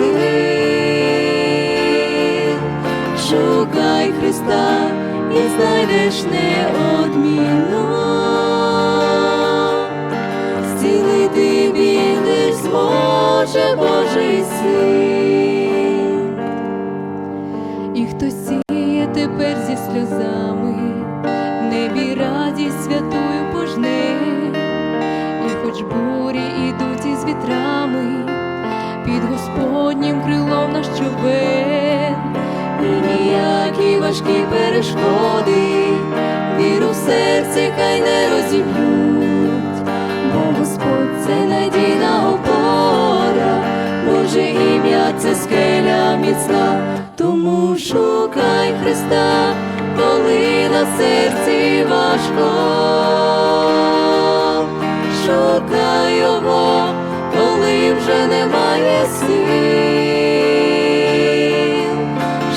сил. Шукай Христа і знайдеш неодмінно. Зцілити біль лиш зможе Божий син. І хто сіє тепер зі сльозами, небі радість святую пожне, і хоч бурі ідуть із вітрами, під Господнім крилом наш човен, і ніякі важкі перешкоди, віру в серці хай не розіб'ють, бо Господь це надійна опора, Боже ім'я це скеля міцна, тому шукай Христа, коли на серці важко. Шукай його, коли вже немає сил.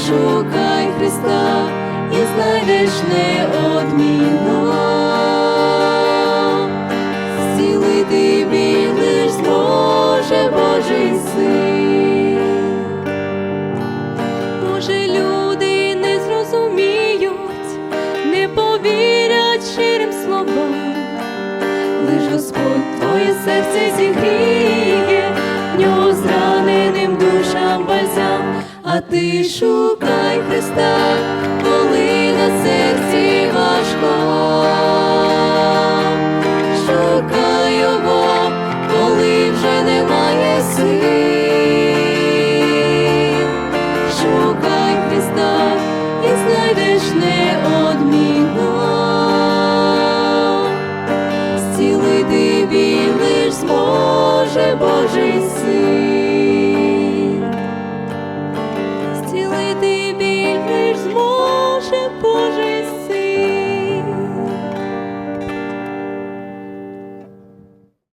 Шукай Христа і знайдеш неодмінно. Зцілити біль лиш зможе Божий син. Може, люди не зрозуміють, не повірять щирим словам, лиш Господь твоє серце зігріє, в нього зраненим душам бальзам, а ти шукай Христа, коли на серці важко. Шукай його, коли вже немає сил. Шукай Христа і знайдеш неодмінно. Лиш зможе Божий син.